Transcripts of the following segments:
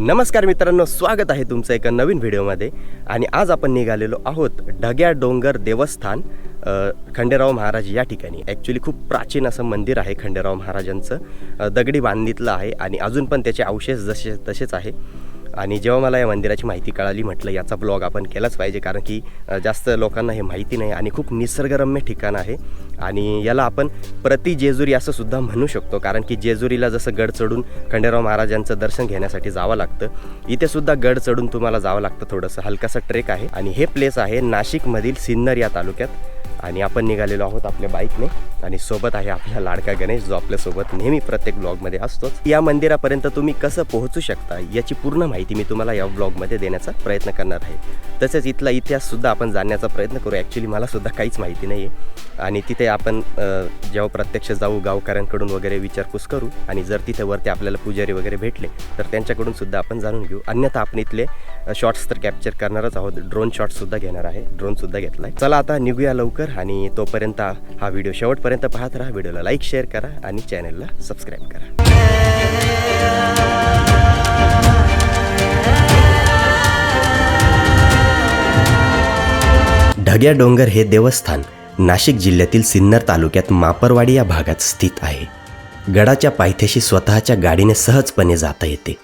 नमस्कार मित्रांनो स्वागत आहे तुमचं एका नवीन व्हिडिओमध्ये. आणि आज आपण निघालेलो आहोत ढग्या डोंगर देवस्थान खंडेराव महाराज या ठिकाणी. ॲक्च्युली खूप प्राचीन असं मंदिर आहे खंडेराव महाराजांचं. दगडी बांधणीतलं आहे आणि अजून पण त्याचे अवशेष जसे तसेच आहे. आणि जेव्हा मला या मंदिराची माहिती कळाली म्हटलं याचा ब्लॉग आपण केलाच पाहिजे कारण की जास्त लोकांना हे माहिती नाही आणि खूप निसर्गरम्य ठिकाण आहे आणि याला आपण प्रति जेजुरी असं सुद्धा म्हणू शकतो कारण की जेजुरीला जसं गड चढून खंडेराव महाराजांचं दर्शन घेण्यासाठी जावं लागतं इथे सुद्धा गड चढून तुम्हाला जावं लागतं थोडंसं हलकासा ट्रेक आहे आणि हे प्लेस आहे नाशिकमधील सिन्नर या तालुक्यात. आणि आपण निघालेलो आहोत आपल्या बाईकने. आणि सोबत आहे आपला लाडका गणेश जो आपल्यासोबत नेहमी प्रत्येक ब्लॉगमध्ये असतोच. या मंदिरापर्यंत तुम्ही कसं पोहोचू शकता याची पूर्ण माहिती मी तुम्हाला या ब्लॉगमध्ये देण्याचा प्रयत्न करणार आहे. तसेच इथला इतिहाससुद्धा आपण जाणण्याचा प्रयत्न करू. ॲक्च्युली मलासुद्धा काहीच माहिती नाही आहे आणि तिथे आपण जेव्हा प्रत्यक्ष जाऊ गावकऱ्यांकडून वगैरे विचारपूस करू आणि जर तिथे वरती आपल्याला पुजारी वगैरे भेटले तर त्यांच्याकडून सुद्धा आपण जाणून घेऊ. अन्यथा आपण इथले शॉर्ट्स तर कॅप्चर करणारच आहोत. ड्रोन शॉट्ससुद्धा घेणार आहे. ड्रोनसुद्धा घेतला आहे चला आता निघूया लवकर. आणि तोपर्यंत हा व्हिडिओ शेवटपर्यंत पाहत राहा. व्हिडिओला लाईक शेअर करा आणि चॅनलला सबस्क्राईब करा. ढग्या डोंगर हे देवस्थान नाशिक जिल्ह्यातील सिन्नर तालुक्यात मापरवाडी या भागात स्थित आहे. गडाच्या पायथ्याशी स्वतःच्या गाडीने सहजपणे जाता येते.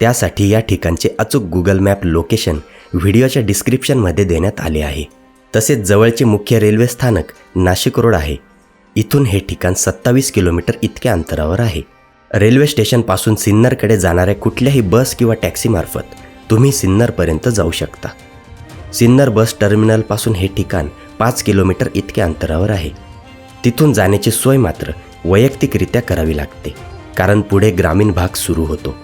त्यासाठी या ठिकाणचे अचूक गुगल मॅप लोकेशन व्हिडिओच्या डिस्क्रिप्शनमध्ये देण्यात आले आहे. तसेच जवळचे मुख्य रेल्वे स्थानक नाशिक रोड आहे. इथून हे ठिकाण सत्तावीस किलोमीटर इतक्या अंतरावर आहे. रेल्वे स्टेशनपासून सिन्नरकडे जाणाऱ्या कुठल्याही बस किंवा टॅक्सीमार्फत तुम्ही सिन्नरपर्यंत जाऊ शकता. सिन्नर बस टर्मिनलपासून हे ठिकाण पाच किलोमीटर इतक्या अंतरावर आहे. तिथून जाण्याची सोय मात्र वैयक्तिकरित्या करावी लागते कारण पुढे ग्रामीण भाग सुरू होतो.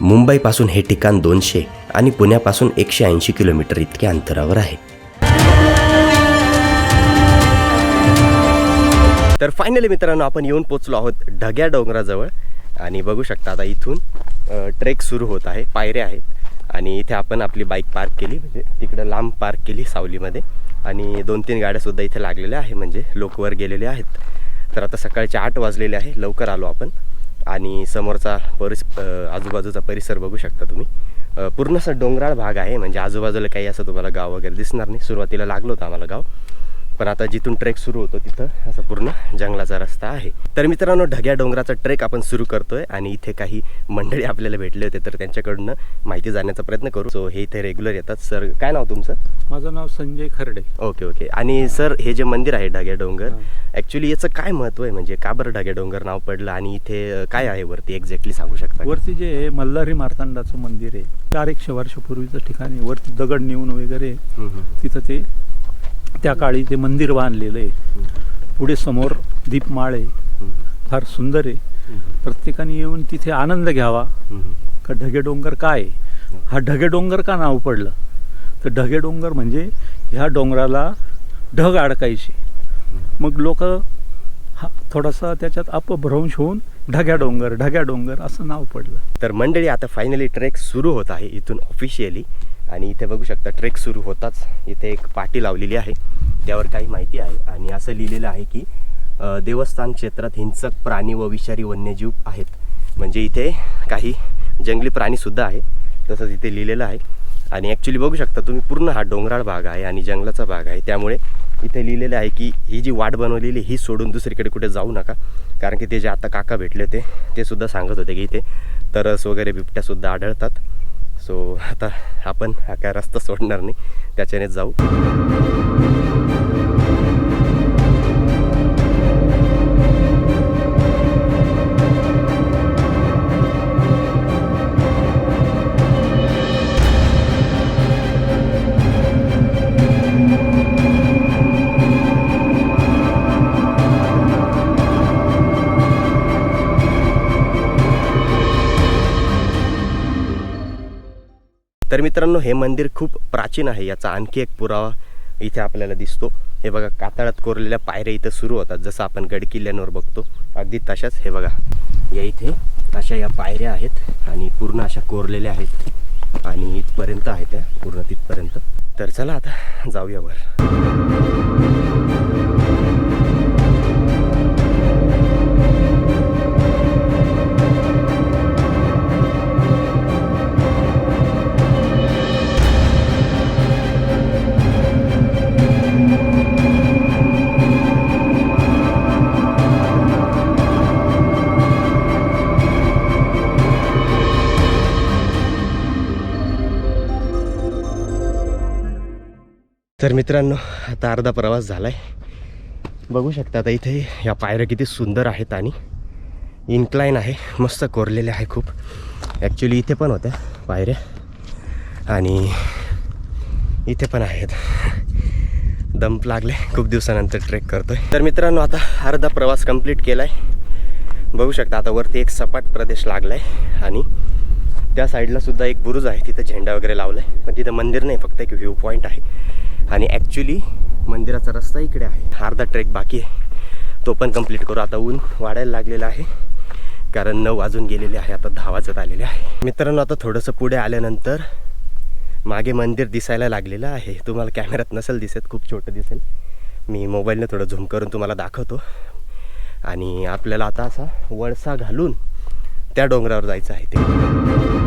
मुंबईपासून हे ठिकाण दोनशे आणि पुण्यापासून एकशे ऐंशी किलोमीटर इतक्या अंतरावर आहे. तर फायनली मित्रांनो आपण येऊन पोचलो आहोत ढग्या डोंगराजवळ. आणि बघू शकता आता इथून ट्रेक सुरू होत आहे पायऱ्या आहेत. आणि इथे आपण आपली बाईक पार्क केली म्हणजे तिकडं लांब पार्क केली सावलीमध्ये. आणि दोन तीन गाड्यासुद्धा इथे लागलेल्या आहे म्हणजे लोकवर गेलेले आहेत. तर आता सकाळचे आठ वाजलेले आहे लवकर आलो आपण. आणि समोरचा परिस आजूबाजूचा परिसर बघू शकता तुम्ही. पूर्ण असा डोंगराळ भाग आहे म्हणजे आजूबाजूला काही असं तुम्हाला गाव वगैरे दिसणार नाही. सुरुवातीला लागलं होतं आम्हाला गाव. पण आता जिथून ट्रेक सुरू होतो तिथं असं पूर्ण जंगलाचा रस्ता आहे. तर मित्रांनो ढग्या डोंगराचा ट्रेक आपण सुरू करतोय आणि इथे काही मंडळी आपल्याला भेटले होते तर त्यांच्याकडनं माहिती जाण्याचा प्रयत्न करू. सो हे इथे रेग्युलर येतात. सर काय नाव तुमचं? माझं नाव संजय खर्डे. ओके ओके आणि सर हे जे मंदिर आहे ढग्या डोंगर. ॲक्च्युली याचं काय महत्त्व आहे? म्हणजे का बरं ढग्या डोंगर नाव पडलं आणि इथे काय आहे वरती? एक्झॅक्टली सांगू शकता? वरती जे मल्हारी मार्तांडाचं मंदिर आहे. चार एकशे वर्षापूर्वीचं ठिकाण आहे. वरती दगड नेऊन वगैरे तिथं ते त्या काळी ते मंदिर बांधलेलं आहे. पुढे समोर दीपमाळ आहे. फार सुंदर आहे. प्रत्येकाने येऊन तिथे आनंद घ्यावा. का ढगे डोंगर काय? हा ढगे डोंगर का नाव पडलं? तर ढगे डोंगर म्हणजे ह्या डोंगराला ढग अडकायचे. मग लोक हा थोडासा त्याच्यात अपभ्रंश होऊन ढग्या डोंगर ढग्या डोंगर असं नाव पडलं. तर मंडळी आता फायनली ट्रेक सुरू होत आहे इथून ऑफिशियली आणि इथे बघू शकता ट्रेक सुरू होताच. इथे एक पाटी लावलेली आहे. त्यावर काही माहिती आहे. आणि असं लिहिलेलं आहे की देवस्थान क्षेत्रात हिंसक प्राणी व विषारी वन्यजीव आहेत. म्हणजे इथे काही जंगली प्राणीसुद्धा आहे. तसंच इथे लिहिलेलं आहे. आणि ॲक्च्युली बघू शकता तुम्ही पूर्ण हा डोंगराळ भाग आहे आणि जंगलाचा भाग आहे. त्यामुळे इथे लिहिलेलं आहे की ही जी वाट बनवलेली ही सोडून दुसरीकडे कुठे जाऊ नका. कारण की ते जे आता काका भेटले होते ते सुद्धा सांगत होते की इथे तरस वगैरे बिबट्यासुद्धा आढळतात. सो आता आपण हा काय रस्ता सोडणार नाही. त्याच्याने जाऊ. तर मित्रांनो हे मंदिर खूप प्राचीन आहे. याचा आणखी एक पुरावा इथे आपल्याला दिसतो. हे बघा कातळात कोरलेल्या पायऱ्या इथं सुरू होतात. जसं आपण गडकिल्ल्यांवर बघतो अगदी तशाच हे बघा. या इथे अशा या पायऱ्या आहेत आणि पूर्ण अशा कोरलेल्या आहेत. आणि इथपर्यंत आहे त्या पूर्ण तिथपर्यंत. तर चला आता जाऊया वर. तर मित्रांनो आता अर्धा प्रवास झाला आहे बघू शकता आता इथे या पायऱ्या किती सुंदर आहेत आणि इन्क्लाईन आहे. मस्त कोरलेले आहे खूप. ॲक्च्युली इथे पण होत्या पायऱ्या. आणि इथे पण आहेत. दंप लागले. खूप दिवसानंतर ट्रेक करतोय. तर मित्रांनो आता अर्धा प्रवास कंप्लीट केला आहे बघू शकता आता वरती एक सपाट प्रदेश लागला आहे आणि त्या साईडला सुद्धा एक बुरुज आहे. तिथं झेंडा वगैरे लावला आहे पण तिथं मंदिर नाही फक्त एक व्ह्यू पॉईंट आहे. आणि ॲक्च्युली मंदिराचा रस्ता इकडे आहे. अर्धा ट्रेक बाकी आहे. तो पण कंप्लीट करू. आता ऊन वाढायला लागलेलं आहे. कारण नऊ वाजून गेलेले आहे. आता दहा वाजत आलेले आहे. मित्रांनो आता थोडंसं पुढे आल्यानंतर मागे मंदिर दिसायला लागलेलं आहे. तुम्हाला कॅमेऱ्यात नसेल दिसत खूप छोटं दिसेल. मी मोबाईलने थोडं झूम करून तुम्हाला दाखवतो. आणि आपल्याला आता असा वळसा घालून त्या डोंगरावर जायचं आहे ते.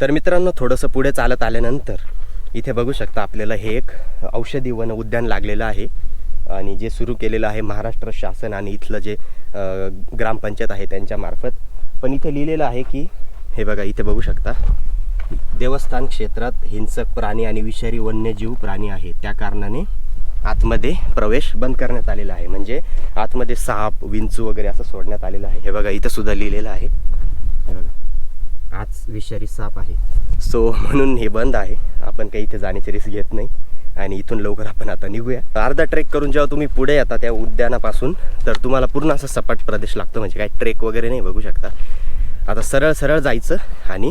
तर मित्रांनो थोडंसं पुढे चालत आल्यानंतर इथे बघू शकता आपल्याला हे एक औषधी वन उद्यान लागलेलं आहे. आणि जे सुरू केलेलं आहे महाराष्ट्र शासन आणि इथलं जे ग्रामपंचायत आहे त्यांच्यामार्फत पण इथे लिहिलेलं आहे की हे बघा इथे बघू शकता. देवस्थान क्षेत्रात हिंसक प्राणी आणि विषारी वन्यजीव प्राणी आहे त्या कारणाने आतमध्ये प्रवेश बंद करण्यात आलेला आहे. म्हणजे आतमध्ये साप विंचू वगैरे असं सोडण्यात आलेलं आहे. हे बघा इथं सुद्धा लिहिलेलं आहे. हे बघा. आज विषारी साप आहे. सो म्हणून हे बंद आहे. आपण काही इथे जाण्याची रिस्क घेत नाही. आणि इथून लवकर आपण आता निघूया. अर्धा ट्रेक करून जेव्हा तुम्ही पुढे येता त्या उद्यानापासून तर तुम्हाला पूर्ण असा सपाट प्रदेश लागतो. म्हणजे काय ट्रेक वगैरे नाही बघू शकता. आता सरळ सरळ जायचं आणि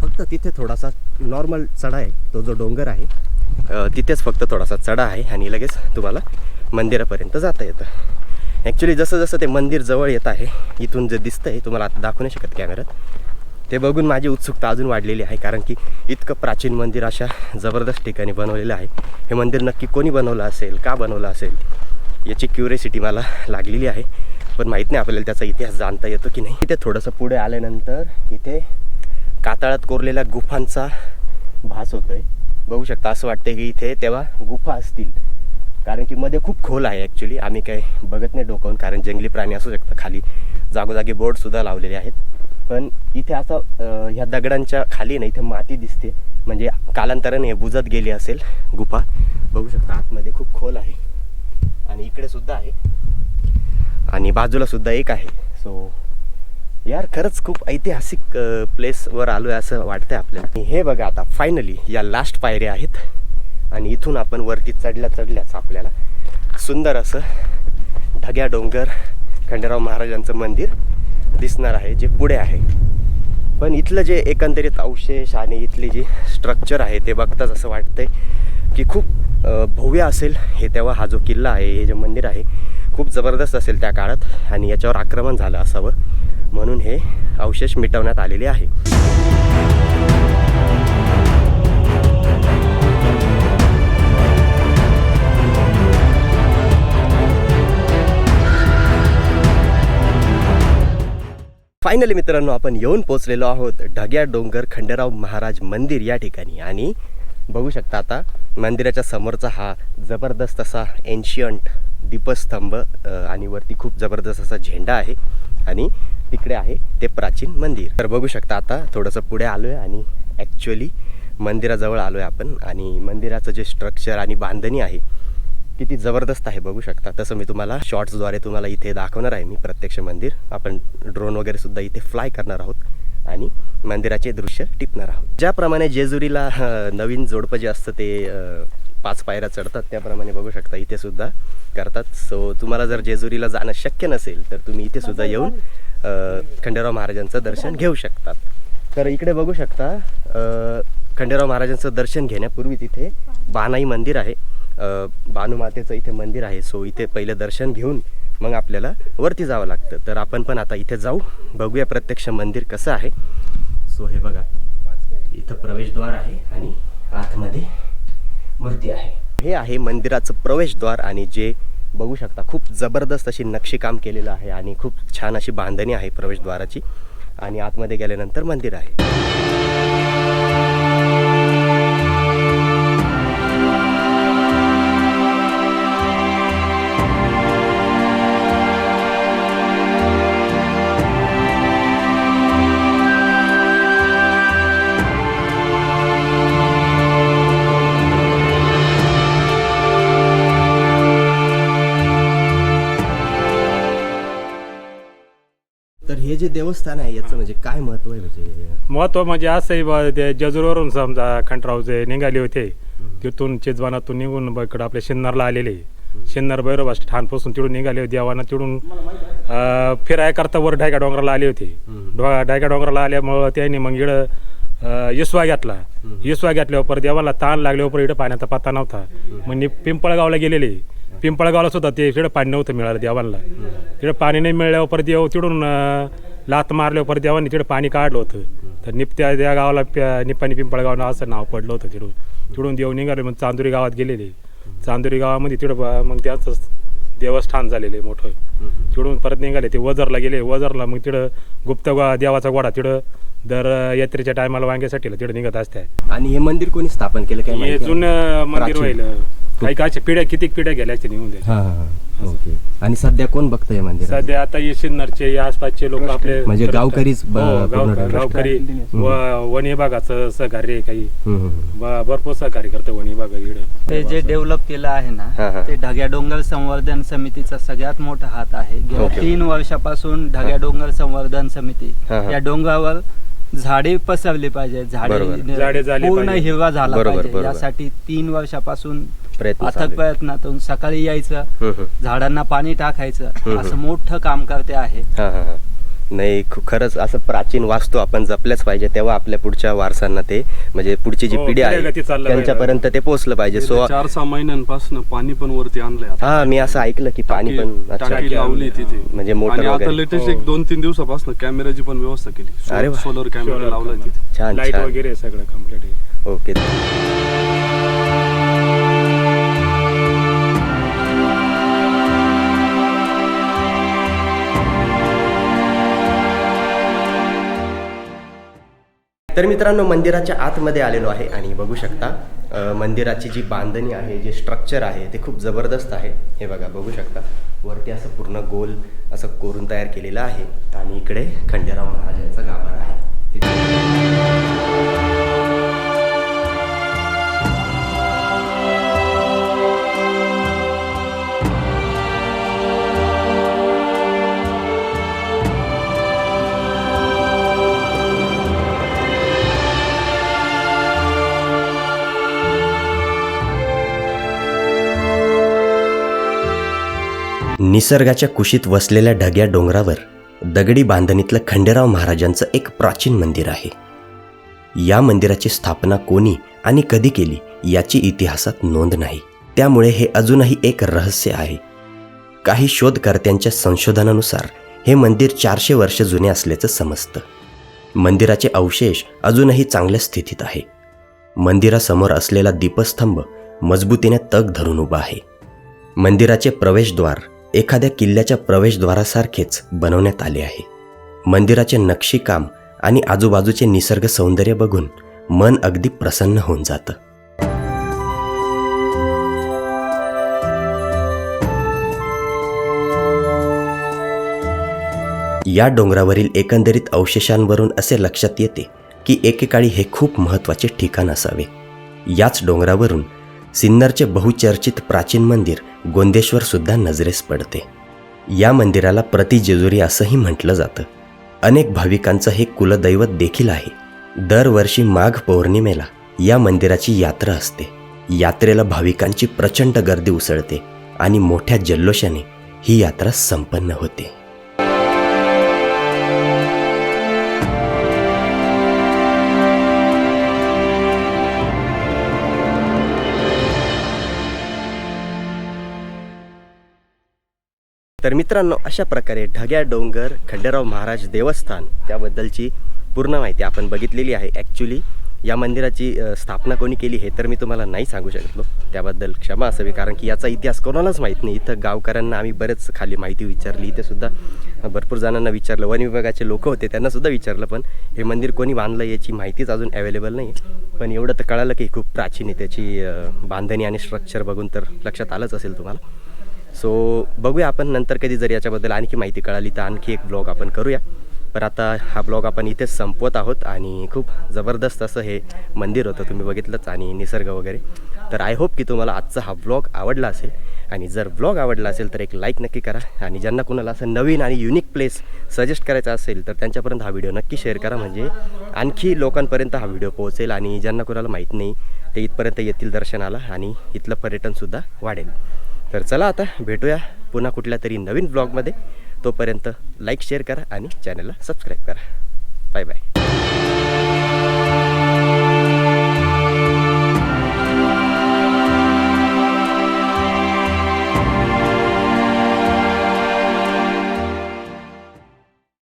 फक्त तिथे थोडासा नॉर्मल चढा आहे. तो जो डोंगर आहे तिथेच फक्त थोडासा चढा आहे आणि लगेच तुम्हाला मंदिरापर्यंत जाता येतं. ॲक्च्युली जसं जसं ते मंदिर जवळ येत आहे इथून जे दिसतंय तुम्हाला आता दाखवू नाही शकत कॅमेऱ्यात ते बघून माझी उत्सुकता अजून वाढलेली आहे कारण की इतकं प्राचीन मंदिर अशा जबरदस्त ठिकाणी बनवलेलं आहे. हे मंदिर नक्की कोणी बनवलं असेल का बनवलं असेल याची क्युरिसिटी मला लागलेली आहे. पण माहीत नाही आपल्याला त्याचा इतिहास जाणता येतो की नाही. इथे थोडंसं पुढे आल्यानंतर इथे कातळात कोरलेल्या गुफांचा भास होतो आहे बघू शकता असं वाटतं की इथे तेव्हा गुफा असतील. कारण की मध्ये खूप खोल आहे ॲक्च्युली आम्ही काही बघत नाही डोकावून कारण जंगली प्राणी असू शकतात. खाली जागोजागी बोर्डसुद्धा लावलेले आहेत. पण इथे असं ह्या दगडांच्या खाली ना इथे माती दिसते. म्हणजे कालांतराने हे बुजत गेली असेल गुफा. बघू शकता आतमध्ये खूप खोल आहे. आणि इकडे सुद्धा आहे. आणि बाजूला सुद्धा एक आहे. सो यार खरंच खूप ऐतिहासिक प्लेसवर आलो आहे असं वाटतंय आपल्याला. हे बघा आता फायनली या लास्ट पायऱ्या आहेत. आणि इथून आपण वरती चढल्या चढल्याच आपल्याला. सुंदर असं ढग्या डोंगर खंडेराव महाराजांचं मंदिर. दिसणार आहे जे पुढे आहे. पण इथलं जे एकंदरीत अवशेष आणि इथली जी स्ट्रक्चर आहे ते बघताच असं वाटतंय की खूप भव्य असेल हे तेव्हा हा जो किल्ला आहे हे जे मंदिर आहे खूप जबरदस्त असेल त्या काळात आणि याच्यावर आक्रमण झालं असावं. म्हणून हे अवशेष मिटवण्यात आलेले आहे. फायनली मित्रांनो आपण येऊन पोचलेलो आहोत ढग्या डोंगर खंडेराव महाराज मंदिर या ठिकाणी. आणि बघू शकता आता मंदिराच्या समोरचा हा जबरदस्त असा एन्शियंट दीपस्तंभ आणि वरती खूप जबरदस्त असा झेंडा आहे. आणि तिकडे आहे ते प्राचीन मंदिर. तर बघू शकता आता थोडंसं पुढे आलो आहे आणि ॲक्च्युअली मंदिराजवळ आलो आहे आपण. आणि मंदिराचं जे स्ट्रक्चर आणि बांधणी आहे किती जबरदस्त आहे बघू शकता. तसं मी तुम्हाला शॉर्ट्सद्वारे तुम्हाला इथे दाखवणार आहे मी प्रत्यक्ष मंदिर. आपण ड्रोन वगैरे सुद्धा इथे फ्लाय करणार आहोत आणि मंदिराचे दृश्य टिपणार आहोत. ज्याप्रमाणे जेजुरीला नवीन जोडपं जे असतं ते पाच पायऱ्या चढतात त्याप्रमाणे बघू शकता इथे सुद्धा करतात. सो तुम्हाला जर जेजुरीला जाणं शक्य नसेल तर तुम्ही इथे सुद्धा येऊन खंडेराव महाराजांचं दर्शन घेऊ शकतात. तर इकडे बघू शकता खंडेराव महाराजांचं दर्शन घेण्यापूर्वी तिथे बानाई मंदिर आहे. बानुमातेचं इथे मंदिर आहे सो इथे पहिलं दर्शन घेऊन मग आपल्याला वरती जावं लागतं. तर आपण पण आता इथे जाऊ बघूया प्रत्यक्ष मंदिर कसं आहे. सो हे बघा इथं प्रवेशद्वार आहे आणि आतमध्ये मूर्ती आहे. हे आहे मंदिराचं प्रवेशद्वार आणि जे बघू शकता खूप जबरदस्त अशी नक्षीकाम केलेलं आहे आणि खूप छान अशी बांधणी आहे प्रवेशद्वाराची. आणि आतमध्ये गेल्यानंतर मंदिर आहे. जे देवस्थान आहे याचं म्हणजे काय महत्त्व आहे म्हणजे? महत्त्व म्हणजे असंही बा ते जेजूरवरून समजा खंडरावचे निघाले होते तिथून चिजवानातून निघून ब- इकडं आपल्या शिन्नरला आलेले. शिन्नर भैरव ठाणपासून तिकडून निघाले होते देवाना तिकडून अं, फिराय करता वर ढायका डोंगराला आले होते. डो- ढायका डोंगराला आल्यामुळं त्यांनी मग इकडं अं, इसवा घेतला. इसवा घेतल्यावर देवाला ताण लागल्यावर इकडं पाण्याचा पत्ता नव्हता. मग नि- पिंपळगावला गेलेले. पिंपळगावला सुद्धा ते तिकडं पाणी नव्हतं मिळालं देवाला तिकडं पाणी नाही मिळल्यावर परत देव तिकडून अं, लात मारल्यावर परत देवाने तिकडं पाणी काढलं होतं तर निपत्या त्या गावाला प्या- निपाणी पिंपळगाव असं नाव पडलं होतं तिकडून. तिकडून देव निघाले मग चांदुरी गावात गेलेले. चांदुरी गावामध्ये तिकडं ब- मग त्याचं देवस्थान झालेले मोठं. तिकडून परत निघाले ते वजरला गेले. वजरला मग तिकडं गुप्त गो- देवाचा गोडा तिकडं दर यात्रेच्या टायमाला वांग्यासाठी तिकडं निघत असते आणि हे मंदिर कोणी स्थापन केलं काय हे माहिती आहे? जुनं मंदिर प्राचीन. व्हायला. काही काय पिढ्या किती पिढ्या गेल्या असते निघून हा हा हा ओके आणि सध्या कोण बघतं हे मंदिर सध्या आता ये सिन्नरचे या आसपासचे लोक आपले म्हणजे गावकरीच ब- हो, गाव- पूर्ण ट्रस्ट. गावकरी व- वन विभागाचं सहकार्य आहे काही हम्म, हम्म, हम्म. ब- भरपूर सहकार्य करतं वन विभाग इकडं ते जे डेव्हलप केलं आहे हा, हा. ना ते ढग्या डोंगर संवर्धन समितीचा सगळ्यात मोठा हात आहे गेल्या. तीन वर्षापासून ढग्या डोंगर संवर्धन समिती हा, हा. या डोंगरावर झाडे पसरली पाहिजे बरोबर. झाडे झाडे झाली पूर्ण पाहिजे. हिरवा झाला बरोबर, पाहिजे बरोबर. यासाठी तीन वर्षापासून प्रयत्न चालू अथक. प्रयत्नातून सकाळी यायचं. झाडांना पाणी टाकायचं. असं मोठं काम करते आहे हा हा हा नाही खू- खरंच असं प्राचीन वास्तू आपण जपल्याच पाहिजे तेव्हा आपल्या पुढच्या वारसांना ते म्हणजे पुढची जी हो, पिढी आहे चाललं पाहिजे. त्यांच्यापर्यंत ते पोहोचलं पाहिजे सो गेल्या चार सहा महिन्यांपासून पाणी पण वरती आणलंय आता. हा मी असं ऐकलं की पाणी पण टाकी अच्छा टाकी लावली तिथे म्हणजे मोटर आणि आता वगैरे. लेटेस्ट हो. एक दोन तीन दिवसापासून कॅमेराची पण व्यवस्था केली अरे वा. सोलर कॅमेरा लावलाय camera. तिथे छान लाइट छान वगैरे सगळं कंप्लीट आहे ओके तर मित्रांनो मंदिराच्या आतमध्ये आलेलो आहे आणि बघू शकता मंदिराची जी बांधणी आहे जे स्ट्रक्चर आहे ते खूप जबरदस्त आहे. हे बघा बघू शकता. वरती असं पूर्ण गोल असं कोरून तयार केलेलं आहे आणि इकडे खंडेराव महाराजांचा गाभारा आहे. निसर्गाच्या कुशीत वसलेल्या ढग्या डोंगरावर दगडी बांधणीतलं खंडेराव महाराजांचं एक प्राचीन मंदिर आहे. या मंदिराची स्थापना कोणी आणि कधी केली याची इतिहासात नोंद नाही. त्यामुळे हे अजूनही एक रहस्य आहे. काही शोधकर्त्यांच्या संशोधनानुसार हे मंदिर चारशे वर्ष जुने असल्याचं समजतं. मंदिराचे अवशेष अजूनही चांगल्या स्थितीत आहे. मंदिरासमोर असलेला दीपस्तंभ मजबूतीने तग धरून उभा आहे. मंदिराचे प्रवेशद्वार एखाद्या किल्ल्याच्या प्रवेशद्वारासारखेच बनवण्यात आले आहे. मंदिराचे नक्षीकाम आणि आजूबाजूचे निसर्ग सौंदर्य बघून मन अगदी प्रसन्न होऊन जातं. या डोंगरावरील एकंदरीत अवशेषांवरून असे लक्षात येते की एकेकाळी हे खूप महत्त्वाचे ठिकाण असावे. याच डोंगरावरून सिन्नरचे बहुचर्चित प्राचीन मंदिर गोंदेश्वर सुद्धा नजरेस पडते. या मंदिराला प्रतिजेजुरी असंही म्हटलं जातं. अनेक भाविकांचं हे कुलदैवत देखील आहे. दरवर्षी माघ पौर्णिमेला या मंदिराची यात्रा असते. यात्रेला भाविकांची प्रचंड गर्दी उसळते आणि मोठ्या जल्लोषाने ही यात्रा संपन्न होते. तर मित्रांनो अशा प्रकारे ढग्या डोंगर खंडेराव महाराज देवस्थान त्याबद्दलची पूर्ण माहिती आपण बघितलेली आहे. ॲक्च्युली या मंदिराची स्थापना कोणी केली हे तर मी तुम्हाला नाही सांगू शकलो. त्याबद्दल क्षमा असावी कारण की याचा इतिहास कोणालाच माहीत नाही. इथं गावकऱ्यांना आम्ही बरेच खाली माहिती विचारली. इथे सुद्धा भरपूर जणांना विचारलं. वन विभागाचे लोक होते त्यांनासुद्धा विचारलं पण हे मंदिर कोणी बांधलं याची माहितीच अजून अवेलेबल नाही पण एवढं तर कळालं की खूप प्राचीन आहे. त्याची बांधणी आणि स्ट्रक्चर बघून तर लक्षात आलंच असेल तुम्हाला. सो बघूया आपण नंतर कधी जर याच्याबद्दल आणखी माहिती कळाली तर आणखी एक ब्लॉग आपण करूया. पण आता हा ब्लॉग आपण इथेच संपवत आहोत आणि खूप जबरदस्त असं हे मंदिर होतं तुम्ही बघितलंच आणि निसर्ग वगैरे. तर आय होप की तुम्हाला आजचा हा ब्लॉग आवडला असेल. आणि जर ब्लॉग आवडला असेल तर एक लाईक नक्की करा. आणि ज्यांना कुणाला असं नवीन आणि युनिक प्लेस सजेस्ट करायचा असेल तर त्यांच्यापर्यंत हा व्हिडिओ नक्की शेअर करा. म्हणजे आणखी लोकांपर्यंत हा व्हिडिओ पोहोचेल आणि ज्यांना कुणाला माहीत नाही ते इथपर्यंत येतील दर्शनाला आणि इथलं पर्यटनसुद्धा वाढेल. तर चला आता भेटूया पुन्हा कुठल्या तरी नवीन ब्लॉगमध्ये तोपर्यंत लाईक शेअर करा आणि चॅनलला सबस्क्राईब करा. Bye bye